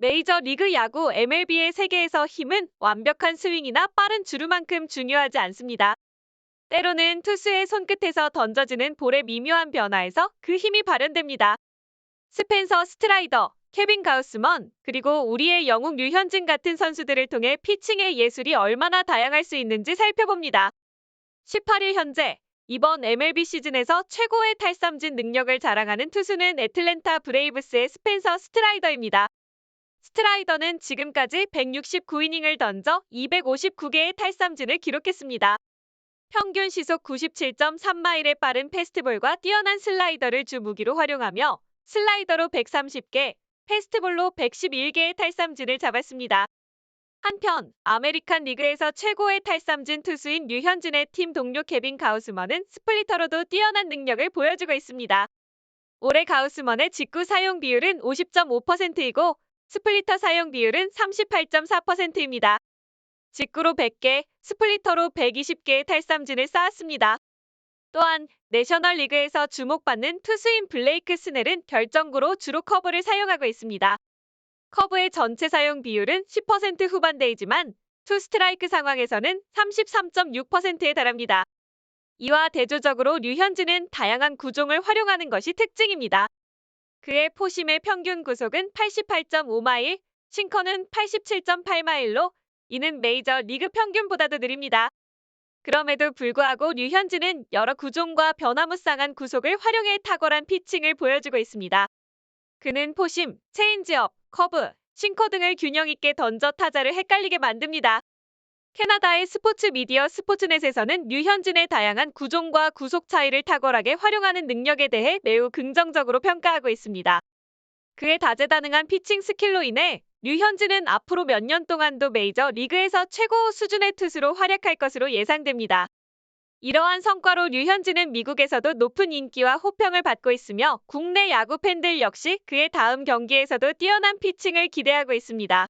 메이저 리그 야구 MLB의 세계에서 힘은 완벽한 스윙이나 빠른 주루만큼 중요하지 않습니다. 때로는 투수의 손끝에서 던져지는 볼의 미묘한 변화에서 그 힘이 발현됩니다. 스펜서 스트라이더, 케빈 가우스먼, 그리고 우리의 영웅 류현진 같은 선수들을 통해 피칭의 예술이 얼마나 다양할 수 있는지 살펴봅니다. 18일 현재 이번 MLB 시즌에서 최고의 탈삼진 능력을 자랑하는 투수는 애틀랜타 브레이브스의 스펜서 스트라이더입니다. 스트라이더는 지금까지 169이닝을 던져 259개의 탈삼진을 기록했습니다. 평균 시속 97.3마일의 빠른 패스트볼과 뛰어난 슬라이더를 주 무기로 활용하며 슬라이더로 130개, 패스트볼로 111개의 탈삼진을 잡았습니다. 한편 아메리칸 리그에서 최고의 탈삼진 투수인 류현진의 팀 동료 케빈 가우스먼은 스플리터로도 뛰어난 능력을 보여주고 있습니다. 올해 가우스먼의 직구 사용 비율은 50.5%이고 스플리터 사용 비율은 38.4%입니다. 직구로 100개, 스플리터로 120개의 탈삼진을 쌓았습니다. 또한 내셔널 리그에서 주목받는 투수인 블레이크 스넬은 결정구로 주로 커브를 사용하고 있습니다. 커브의 전체 사용 비율은 10% 후반대이지만 투 스트라이크 상황에서는 33.6%에 달합니다. 이와 대조적으로 류현진은 다양한 구종을 활용하는 것이 특징입니다. 그의 포심의 평균 구속은 88.5마일, 싱커는 87.8마일로 이는 메이저 리그 평균보다도 느립니다. 그럼에도 불구하고 류현진은 여러 구종과 변화무쌍한 구속을 활용해 탁월한 피칭을 보여주고 있습니다. 그는 포심, 체인지업, 커브, 싱커 등을 균형 있게 던져 타자를 헷갈리게 만듭니다. 캐나다의 스포츠 미디어 스포츠넷에서는 류현진의 다양한 구종과 구속 차이를 탁월하게 활용하는 능력에 대해 매우 긍정적으로 평가하고 있습니다. 그의 다재다능한 피칭 스킬로 인해 류현진은 앞으로 몇 년 동안도 메이저 리그에서 최고 수준의 투수로 활약할 것으로 예상됩니다. 이러한 성과로 류현진은 미국에서도 높은 인기와 호평을 받고 있으며 국내 야구 팬들 역시 그의 다음 경기에서도 뛰어난 피칭을 기대하고 있습니다.